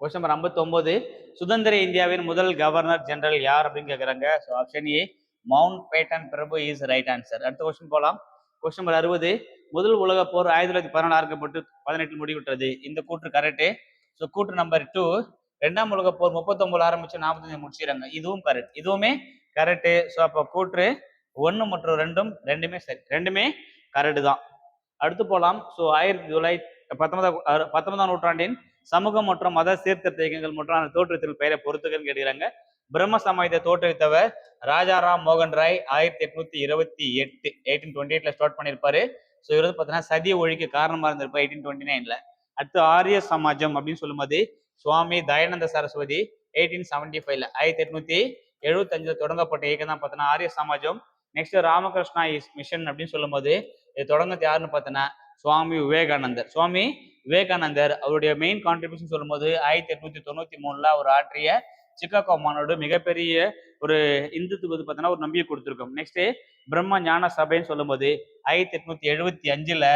கொஸ்டின் நம்பர் 59 சுதந்திர இந்தியாவின் முதல் கவர்னர் ஜெனரல் யார் அப்படின்னு கேட்குறாங்க so option A Mountbatten பிரபு இஸ் ரைட் ஆன்சர் அடுத்த கொஸ்டின் போகலாம் கொஸ்டின் நம்பர் அறுபது. முதல் உலக போர் ஆயிரத்தி தொள்ளாயிரத்தி பதினாலு ஆரம்பிக்கப்பட்டு பதினெட்டில் முடிவுற்றது. இந்த கூற்று கரெக்டு ஸோ கூற்று நம்பர் டூ ரெண்டாம் உலக போர் முப்பத்தொன்பது ஆரம்பிச்சு நாற்பத்தஞ்சு முடிச்சுறாங்க இதுவும் கரெக்ட் இதுவுமே கரெக்டு ஸோ அப்போ கூற்று ஒன்று மற்றும் ரெண்டும் ரெண்டுமே சரி. ரெண்டுமே கரெக்டு தான். அடுத்து போகலாம் ஸோ ஆயிரத்தி தொள்ளாயிரத்தி பத்தொன்பதாம் பத்தொன்பதாம் நூற்றாண்டின் சமூகம் மற்றும் மத சீர்திருத்த இயக்கங்கள் மற்றும் அந்த தோற்றத்தில் பெயரை பொறுத்துக்கன்னு கேட்கிறாங்க பிரம்ம சமாஜத்தை தோற்றுவித்தவர் ராஜாராம் மோகன் ராய் ஆயிரத்தி எட்நூத்தி இருபத்தி எட்டு எயிட்டீன் டுவெண்ட்டி எயிட்ல ஸ்டார்ட் பண்ணியிருப்பாரு. ஸோ இவர் வந்து பார்த்தீங்கன்னா சதிய ஒழிக்கு காரணமா இருந்திருப்பார் எயிட்டீன் டுவெண்ட்டி நைன்ல அடுத்து ஆரிய சமாஜம் அப்படின்னு சொல்லும்போது சுவாமி தயானந்த சரஸ்வதி எயிட்டீன் செவன்டி ஃபைவ்ல ஆயிரத்தி எட்நூத்தி எழுபத்தஞ்சுல தொடங்கப்பட்ட இயக்கம் தான் பார்த்தோன்னா ஆரிய சமாஜம். நெக்ஸ்ட் ராமகிருஷ்ணா இஸ் மிஷன் அப்படின்னு சொல்லும்போது இது தொடங்கது யாருன்னு பார்த்தோன்னா சுவாமி விவேகானந்தர். சுவாமி விவேகானந்தர் அவருடைய மெயின் கான்ட்ரிபியூஷன் சொல்லும்போது ஆயிரத்தி எட்நூத்தி தொண்ணூத்தி மூணுல அவர் ஆற்றிய சிக்காகோ மாநாடு மிகப்பெரிய ஒரு இந்துத்துக்கு வந்து பார்த்தீங்கன்னா ஒரு நம்பிக்கை கொடுத்துருக்கோம். நெக்ஸ்ட் பிரம்ம ஞான சபைன்னு சொல்லும்போது ஆயிரத்தி எட்நூத்தி எழுபத்தி அஞ்சுல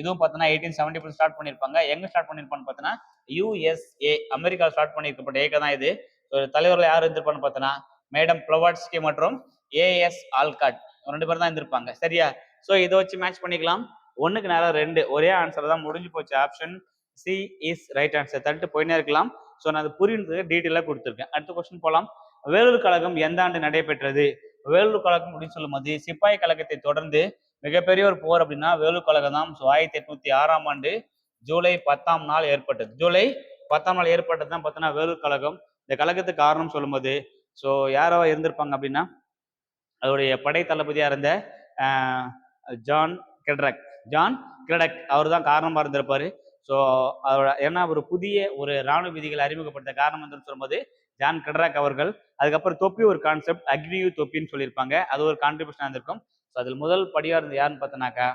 இதுவும் பார்த்தோன்னா எயிட்டீன் செவன்டி ஸ்டார்ட் பண்ணியிருப்பாங்க. எங்க ஸ்டார்ட் பண்ணியிருப்பான்னு பார்த்தோன்னா யூஎஸ்ஏ அமெரிக்கா ஸ்டார்ட் பண்ணியிருக்கப்பட்ட ஏக தான் இது. ஒரு தலைவர்கள் யார் இருந்திருப்பான்னு பார்த்தோன்னா மேடம் ப்ளவாட்ஸ்கி மற்றும் ஏஎஸ் ஆல்காட். ரெண்டு பேரும் தான் இருந்திருப்பாங்க. சரியா? ஸோ இதை வச்சு மேட்ச் பண்ணிக்கலாம். ஒன்றுக்கு நேரம் ரெண்டு. ஒரே ஆன்சர் தான் முடிஞ்சு போச்சு. Option C is right answer தட்டு போயினே இருக்கலாம். ஸோ நான் அது புரியுறதுக்கு டீட்டெயிலாக கொடுத்துருக்கேன். அடுத்த கொஸ்டின் போகலாம் வேலூர் கழகம் எந்த ஆண்டு நடைபெற்றது? வேலூர் கழகம் அப்படின்னு சொல்லும்போது சிப்பாய் கழகத்தை தொடர்ந்து மிகப்பெரிய ஒரு போர் அப்படின்னா வேலூர் கழகம் தான். ஸோ ஆயிரத்தி எட்நூத்தி ஆறாம் ஆண்டு ஜூலை பத்தாம் நாள் ஏற்பட்டது. ஜூலை பத்தாம் நாள் ஏற்பட்டது தான் பார்த்தோன்னா வேலூர் கழகம் இந்த கழகத்துக்கு காரணம் சொல்லும்போது ஸோ யாரோ இருந்திருப்பாங்க அப்படின்னா அதோடைய படை தளபதியாக இருந்த ஜான் கெட்ரக். ஜான் கிரடக் அவர் தான் காரணமாக இருந்திருப்பாரு. ஸோ அவரோட ஏன்னா ஒரு புதிய ஒரு ராணுவ விதிகளை அறிமுகப்படுத்த காரணம் வந்து சொல்லும்போது ஜான் கெட்ரக் அவர்கள் அதுக்கப்புறம் தொப்பி ஒரு கான்செப்ட் அக்னியு தொப்பின்னு சொல்லியிருப்பாங்க. அது ஒரு கான்ட்ரிபியூஷன் இருந்திருக்கும். ஸோ அதில் முதல் படியாக இருந்து யாருன்னு பார்த்தோன்னாக்கா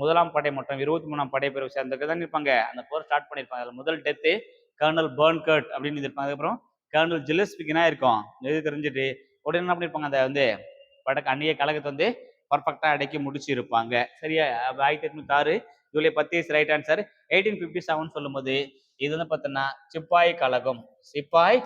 முதலாம் படை மற்றும் இருபத்தி மூணாம் படை பிரிவு சேர்ந்தவங்க தான் இருப்பாங்க. அந்த போர் ஸ்டார்ட் பண்ணியிருப்பாங்க. அதில் முதல் டெத்து கர்னல் பர்ன்கர்ட் அப்படின்னு இருப்பாங்க அதுக்கப்புறம் கர்னல் ஜில்லஸ்பிக்னா இருக்கும். எது தெரிஞ்சுட்டு உடனே என்ன பண்ணியிருப்பாங்க அந்த வந்து படக்கு அந்நிய கழகத்தை வந்து பர்ஃபெக்டாக அடக்கி முடிச்சிருப்பாங்க. சரியா? ஆயிரத்தி எட்நூத்தி ஆறு ஜூலை பத்து is right answer eighteen fifty seven சொல்லும்போது இது வந்து பார்த்தோன்னா சிப்பாய் கழகம். சிப்பாய்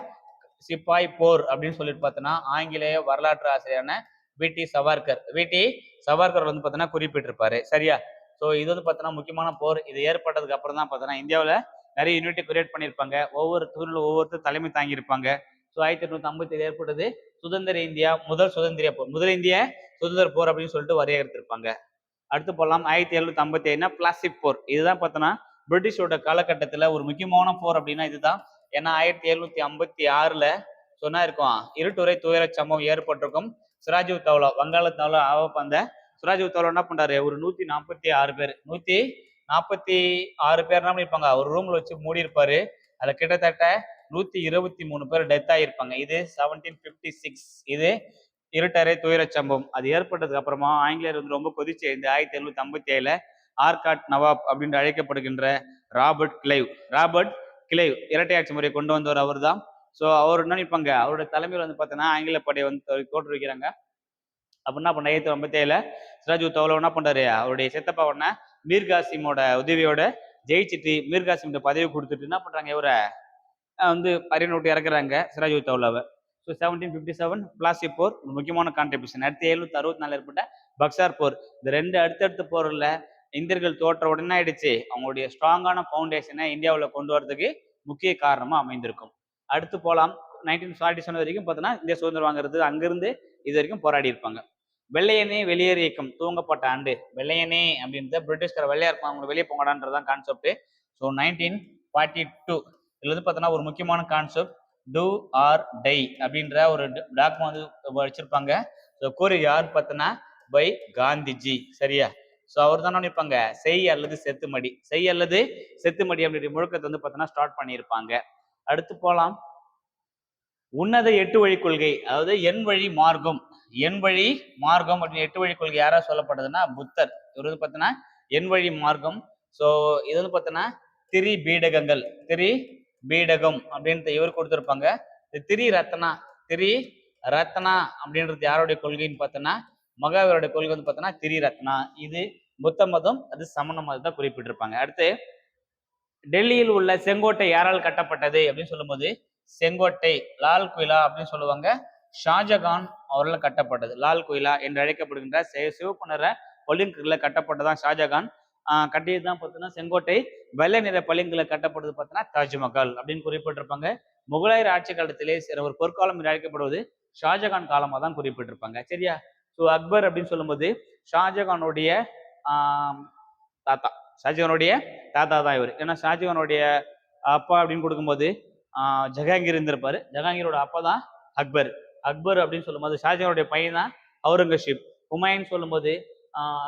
சிப்பாய் போர் அப்படின்னு சொல்லிட்டு பார்த்தோன்னா ஆங்கிலேய வரலாற்று ஆசிரியரான விடி சவார்கர். விடி சவார்கர் வந்து பார்த்தோன்னா குறிப்பிட்டிருப்பாரு. சரியா? ஸோ இது வந்து பார்த்தோன்னா முக்கியமான போர். இது ஏற்பட்டதுக்கு அப்புறம் தான் பார்த்தோன்னா இந்தியாவில் நிறைய யூனிட்டி கிரியேட் பண்ணியிருப்பாங்க. ஒவ்வொரு தூரில் ஒவ்வொருத்தர் தலைமை தாங்கியிருப்பாங்க. ஸோ ஆயிரத்தி எட்நூத்தி ஐம்பத்தி ஏற்பட்டது சுதந்திர இந்தியா முதல் சுதந்திர போர் முதல் இந்திய சுதந்திர போர் அப்படின்னு சொல்லிட்டு வரையறுத்திருப்பாங்க அடுத்து போகலாம் ஆயிரத்தி எழுநூத்தி ஐம்பத்தி ஏழுனா பிளாஸ்டிக் போர். இதுதான் பார்த்தோன்னா பிரிட்டிஷோட காலகட்டத்தில் ஒரு முக்கியமான போர் அப்படின்னா இதுதான். ஏன்னா ஆயிரத்தி எழுநூத்தி ஐம்பத்தி ஆறுல சொன்னா இருக்கும் இருட்டுரை துயர சம்பவம் ஏற்பட்டிருக்கும். சிராஜீவ் தௌலா வங்காளத்தாவில் ஆவப்பந்த சிராஜீவ் தௌலா என்ன பண்றாரு? ஒரு நூத்தி நாற்பத்தி ஆறு பேர். நூத்தி நாற்பத்தி ஆறு பேர் என்ன பண்ணிருப்பாங்க? ஒரு ரூம்ல வச்சு மூடி இருப்பாரு அதுல கிட்டத்தட்ட நூத்தி இருபத்தி மூணு பேர் டெத் ஆகியிருப்பாங்க இது செவன்டீன் பிப்டி சிக்ஸ் இது இருட்டரை துயரச் சம்பவம். அது ஏற்பட்டதுக்கு அப்புறமா ஆங்கிலேயர் வந்து ரொம்ப கொதிச்சு இந்த ஆயிரத்தி எழுநூத்தி ஐம்பத்தி ஏழுல ஆர்காட் நவாப் அப்படின்னு அழைக்கப்படுகின்ற ராபர்ட் கிளைவ். ராபர்ட் கிளைவ் இரட்டையாட்சி முறையை கொண்டு வந்தவர் அவர் தான் ஸோ அவர் என்ன நினைப்பாங்க? அவருடைய தலைமையில் வந்து பார்த்தோன்னா ஆங்கில படையை வந்து தோற்றுவிக்கிறாங்க. வைக்கிறாங்க என்ன பண்ண ஆயிரத்தி ஐம்பத்தி ஏழுல சிராஜு தௌலா என்ன பண்றாரு அவருடைய சித்தப்பா உடனே மீர்காசிமோட உதவியோட ஜெயிச்சுட்டு மீர் பதவி கொடுத்துட்டு என்ன பண்றாங்க இவரை? வந்து அரியணை விட்டு இறக்குறாங்க சிராஜு தௌலாவை so seventeen fifty seven Plassey போர் ஒரு முக்கியமான கான்ட்ரிபியூஷன் அடுத்து எழுநூத்தி அறுபத்தி நாலு ஏற்பட்ட பக்சார் போர். இந்த ரெண்டு அடுத்தடுத்த போரில் இந்தியர்கள் தோற்ற உடனே ஆயிடுச்சு. அவங்களுடைய ஸ்ட்ராங்கான ஃபவுண்டேஷனை இந்தியாவில் கொண்டு வரதுக்கு முக்கிய காரணமாக அமைந்திருக்கும். அடுத்து போகலாம் நைன்டீன் ஃபார்ட்டி செவன் வரைக்கும் பார்த்தோன்னா இந்திய சுதந்திரம் வாங்குறது அங்கிருந்து இது வரைக்கும் போராடி இருப்பாங்க. வெள்ளையனே வெளியேறு இயக்கம் துவங்கப்பட்ட ஆண்டு. வெள்ளையனே அப்படின்றத பிரிட்டிஷ்கார வெள்ளையா இருப்பாங்க அவங்க வெளியே போங்கடான்றதான் concept so nineteen forty two இதுல வந்து பார்த்தோன்னா ஒரு முக்கியமான கான்செப்ட் டூ ஆர் டை அப்படின்ற ஒரு டாக்குமெண்ட் வந்து வச்சிருப்பாங்க. ஸோ கூறி யார் பார்த்தோன்னா பை காந்திஜி. சரியா? ஸோ அவர் தான் நினைப்பாங்க செய் அல்லது செத்துமடி. செய் அல்லது செத்துமடி அப்படின்ற முழக்கத்தை வந்து பார்த்தோன்னா ஸ்டார்ட் பண்ணியிருப்பாங்க. அடுத்து போலாம். உன்னத எட்டு வழி கொள்கை அதாவது எண் வழி மார்க்கம். எண் வழி மார்க்கம் அப்படின்னு எட்டு வழி கொள்கை யாரா சொல்லப்படுதுன்னா புத்தர். இவர் வந்து பார்த்தோன்னா எண் வழி மார்க்கம். ஸோ இது வந்து பார்த்தோன்னா திரி பீடகங்கள் திரி பீடகம் அப்படின்றது இவர் கொடுத்துருப்பாங்க. திரி ரத்னா திரி ரத்னா அப்படின்றது யாருடைய கொள்கைன்னு பார்த்தோன்னா மகாவீரோட கொள்கை வந்து பார்த்தோன்னா திரி ரத்னா. இது புத்த மதம் அது சமண மதம் தான் குறிப்பிட்டிருப்பாங்க. அடுத்து டெல்லியில் உள்ள செங்கோட்டை யாரால் கட்டப்பட்டது அப்படின்னு சொல்லும்போது செங்கோட்டை லால் குயிலா அப்படின்னு சொல்லுவாங்க. ஷாஜகான் அவரால் கட்டப்பட்டது. லால் குயிலா என்று அழைக்கப்படுகின்ற செ- சிவப்பு நிற பளிங்குல கட்டப்பட்டதான் ஷாஜகான். கட்டியது தான் பார்த்தீங்கன்னா செங்கோட்டை வெள்ளை நிற பளிங்குல கட்டப்பட்டது பார்த்தீங்கன்னா தாஜ்மஹால் அப்படின்னு குறிப்பிட்டிருப்பாங்க. முகலாயர் ஆட்சி காலத்திலே சில ஒரு பொற்காலம் என்று அழைக்கப்படுவது ஷாஜகான் காலமாக தான் குறிப்பிட்டிருப்பாங்க. சரியா? ஸோ அக்பர் அப்படின்னு சொல்லும்போது ஷாஜகானுடைய தாத்தா. ஷாஜகானுடைய தாத்தா தான் இவர். ஏன்னா ஷாஜகானுடைய அப்பா அப்படின்னு கொடுக்கும்போது ஜஹாங்கீர் இருந்திருப்பாரு. ஜஹாங்கீரோட அப்பா தான் அக்பர். அக்பர் அப்படின்னு சொல்லும்போது ஷாஜகானுடைய பையன் தான் அவுரங்கசீப். ஹுமாயூன் சொல்லும்போது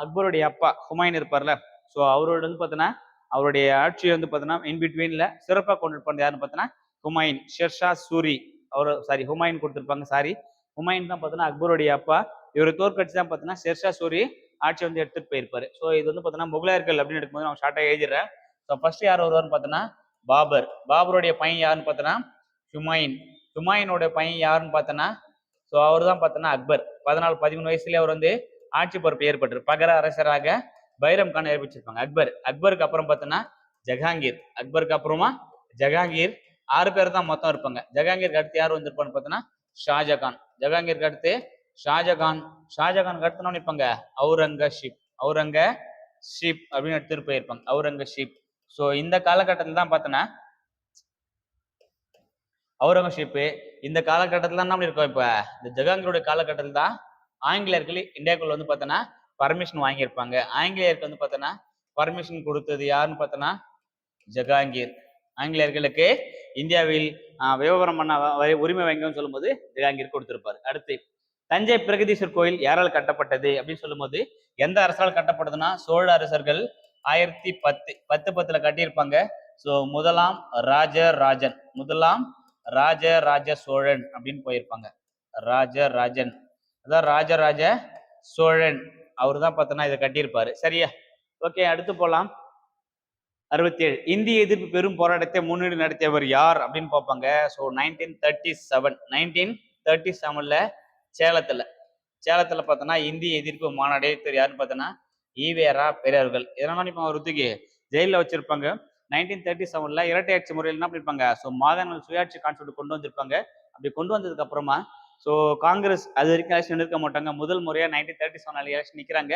அக்பருடைய அப்பா ஹுமாயூன் இருப்பார்ல ஸோ அவரோட வந்து பார்த்தோன்னா அவருடைய ஆட்சி வந்து பார்த்தோன்னா இன் பிட்வீன்ல சிறப்பாக கொண்டு போனது யாருன்னு பார்த்தோன்னா ஹுமாயூன் ஷெர்ஷா சூரி. அவர் சாரி ஹுமாயூன் கொடுத்துருப்பாங்க சாரி. ஹுமாயூன் தான் பார்த்தோன்னா அக்பருடைய அப்பா. இவர் தோற்கடிச்சு தான் பார்த்தோன்னா ஷெர்ஷா சூரி ஆட்சி வந்து எடுத்துகிட்டு போயிருப்பாரு. ஸோ இது வந்து பார்த்தோன்னா முகலாயர்கள் அப்படின்னு எடுக்கும்போது நான் ஷார்ட்டாக எழுதிடுறேன். ஸோ ஃபர்ஸ்ட் யார் வருவார்னு பார்த்தோன்னா பாபர். பாபருடைய பையன் யாருன்னு பார்த்தோன்னா ஹுமாயின் ஹுமாயூனோட பையன் யாருன்னு பார்த்தோன்னா ஸோ அவர் தான் பார்த்தோன்னா அக்பர். பதினாலு பதிமூணு வயசுலேயே அவர் வந்து ஆட்சி பொறுப்பு ஏற்பட்டார் பகர அரசராக பைரம் கான் ஏற்படுத்திருப்பாங்க அக்பர். அக்பருக்கு அப்புறம் பார்த்தோன்னா ஜஹாங்கீர். அக்பருக்கு அப்புறமா ஜஹாங்கீர். ஆறு பேர் தான் மொத்தம் இருப்பாங்க. ஜஹாங்கீருக்கு அடுத்து யார் வந்திருப்பான்னு பார்த்தோன்னா ஷாஜகான். ஜஹாங்கீருக்கு அடுத்து ஷாஜகான். ஷாஜகான் அடுத்து நிற்பாங்க அவுரங்க ஷிப் அப்படின்னு எடுத்துட்டு போயிருப்பாங்க. அவுரங்கசீப் ஸோ இந்த காலகட்டத்தில் தான் பார்த்தோன்னா அவுரங்கசீப்பு இந்த காலகட்டத்தில் என்ன இருக்கோம் இப்போ? இந்த ஜஹாங்கீருடைய காலகட்டத்தில் தான் ஆங்கிலேயர்கள் இந்தியாவுக்குள்ள வந்து பார்த்தோன்னா பர்மிஷன் வாங்கியிருப்பாங்க. ஆங்கிலேயருக்கு வந்து பார்த்தோன்னா பர்மிஷன் கொடுத்தது யாருன்னு பார்த்தோன்னா ஜஹாங்கீர். ஆங்கிலேயர்களுக்கு இந்தியாவில் விவகாரம் பண்ண உரிமை வாங்கின்னு சொல்லும்போது ஜஹாங்கீர் கொடுத்திருப்பாரு. அடுத்து தஞ்சை பிரகதீஸ்வர் கோயில் யாரால் கட்டப்பட்டது அப்படின்னு சொல்லும்போது எந்த அரசால் கட்டப்பட்டதுன்னா சோழ அரசர்கள் ஆயிரத்தி பத்து பத்து பத்துல கட்டியிருப்பாங்க. ஸோ முதலாம் ராஜராஜன் முதலாம் ராஜராஜ சோழன் அப்படின்னு போயிருப்பாங்க. ராஜராஜன். அதான் ராஜராஜ சோழன். அவர் தான் பார்த்தோன்னா இதை கட்டியிருப்பாரு. சரியா? ஓகே அடுத்து போகலாம் அறுபத்தி ஏழு இந்திய எதிர்ப்பு பெரும் போராட்டத்தை முன்னெடு நடத்தியவர் யார் அப்படின்னு பார்ப்பாங்க. So nineteen thirty seven nineteen thirty செவன்ல சேலத்துல. சேலத்துல பார்த்தோன்னா இந்திய எதிர்ப்பு மாநாடு யாருன்னு பார்த்தோன்னா ஈவேரா பெரியவர்கள். இதனால இப்போ அவர் தூக்கி ஜெயிலில் வச்சிருப்பாங்க. நைன்டீன் தேர்ட்டி செவன்ல இரட்டை ஆட்சி முறையில் என்ன பண்ணியிருப்பாங்க ஸோ மாகாணங்கள் சுயாட்சி கான்செப்ட் கொண்டு வந்திருப்பாங்க. அப்படி கொண்டு வந்ததுக்கு அப்புறமா ஸோ காங்கிரஸ் அது வரைக்கும் எலெக்ஷன் நிற்க மாட்டாங்க. முதல் முறையாக நைன்டீன் தேர்ட்டி செவன் எலெக்ஷன் நிற்கிறாங்க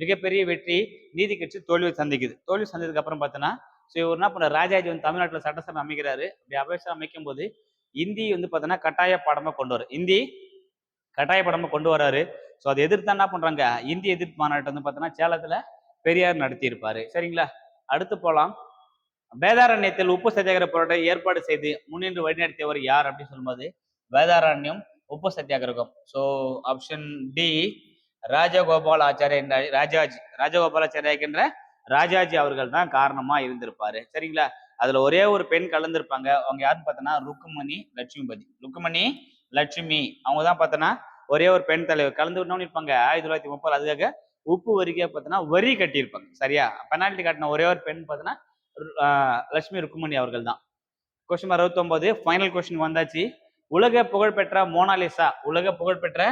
மிகப்பெரிய வெற்றி நீதி கட்சி தோல்வி சந்திக்குது. தோல்வி சந்தித்ததுக்கு அப்புறம் பார்த்தோன்னா ஸோ இவர் என்ன பண்ண ராஜாஜி வந்து தமிழ்நாட்டில் சட்டசபை அமைக்கிறாரு. அப்படி அபேட்சை அமைக்கும் போது இந்தி வந்து பார்த்தோன்னா கட்டாய படமாக கொண்டு வரும் இந்தி கட்டாய படமாக கொண்டு வராரு. ஸோ அதை எதிர்த்து என்ன பண்ணுறாங்க இந்திய எதிர்ப்பு மாநாட்டை வந்து பார்த்தோன்னா சேலத்தில் பெரியார் நடத்தியிருப்பாரு. சரிங்களா? அடுத்து போகலாம் வேதாரண்யத்தில் உப்பு சத்தியாகிற போராட்டம் ஏற்பாடு செய்து முன்னின்று வழிநடத்தியவர் யார் அப்படின்னு சொல்லும்போது வேதாரண்யம் உப்பு சத்தியாகிரகம் so option D Rajagopal Acharya என்ற ராஜாஜி ராஜகோபாலாச்சாரியா என்ற ராஜாஜி அவர்கள் தான் காரணமா இருந்திருப்பாரு. சரிங்களா? அதுல ஒரே ஒரு பெண் கலந்துருப்பாங்க. அவங்க யாருன்னு பார்த்தோன்னா ருக்குமணி லட்சுமிபதி. ருக்குமணி லட்சுமி அவங்க தான் பார்த்தோன்னா ஒரே ஒரு பெண் தலைவர். கலந்து விட்டோம்னு இருப்பாங்க. ஆயிரத்தி தொள்ளாயிரத்தி முப்பது அதுக்காக உப்பு வரிக்கே பார்த்தோன்னா வரி கட்டியிருப்பாங்க. சரியா? பெனால்டி காட்டின ஒரே ஒரு பெண் பார்த்தோன்னா லட்சுமி ருக்குமணி அவர்கள் தான். கொஸ்டின் அறுபத்தொன்பது. ஃபைனல் கொஸ்டின் வந்தாச்சு. உலக புகழ்பெற்ற மோனாலிசா உலக புகழ்பெற்ற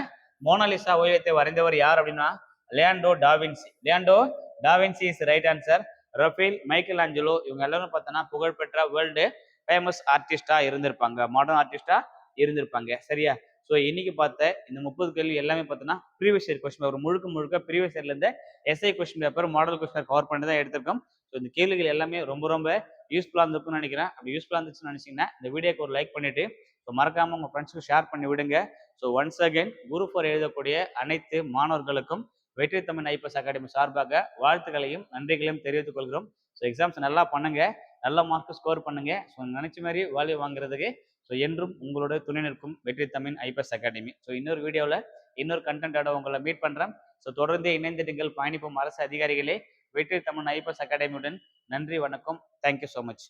மோனாலிசா ஓவியத்தை வரைந்தவர் யார் அப்படின்னா Leonardo da Vinci Leonardo da Vinci is right answer Raphael Michelangelo இவங்க எல்லாரும் பார்த்தோன்னா புகழ்பெற்ற வேர்ல்டு ஃபேமஸ் ஆர்டிஸ்டா இருந்திருப்பாங்க. மாடர்ன் ஆர்டிஸ்டா இருந்திருப்பாங்க. சரியா? ஸோ இன்னைக்கு பார்த்த இந்த முப்பது கேள்வி எல்லாமே பார்த்தோன்னா ப்ரீவியஸ் இயர் கொஸ்டின் ஒரு முழுக்க முழுக்க previous இயர்லேருந்து SI question paper model question cover பண்ணி தான் எடுத்திருக்கோம். ஸோ இந்த கேள்விகள் எல்லாமே ரொம்ப ரொம்ப யூஸ்ஃபுல்லாக இருந்திருக்கும்னு நினைக்கிறேன். அப்படி யூஸ்ஃபுல்லாக இருந்துச்சுன்னு நினச்சிங்கன்னா இந்த வீடியோக்கு ஒரு லைக் பண்ணிட்டு ஸோ மறக்காமல் உங்கள் ஃப்ரெண்ட்ஸுக்கு ஷேர் பண்ணி விடுங்க. So once again group four எழுதக்கூடிய அனைத்து மாணவர்களுக்கும் வெற்றி தமிழ் ஐபிஎஸ் அகாடமி சார்பாக வாழ்த்துக்களையும் நன்றிகளையும் தெரிவித்துக் கொள்கிறோம். ஸோ எக்ஸாம்ஸ் நல்லா பண்ணுங்க. நல்ல மார்க் ஸ்கோர் பண்ணுங்க. ஸோ நினைச்ச மாதிரி வேல்யூ வாங்குறதுக்கு ஸோ என்றும் உங்களோட துணை நிற்கும் வெற்றி தமிழ் ஐபிஎஸ் அகாடமி. ஸோ இன்னொரு வீடியோவில் இன்னொரு கண்டென்ட்டோட உங்களை மீட் பண்ணுறேன் ஸோ தொடர்ந்து இணைந்திடுங்கள் பயணிப்போம் அரசு அதிகாரிகளே. வெற்றி தமிழ் ஐபிஎஸ் அகாடமியுடன் நன்றி வணக்கம். Thank you so much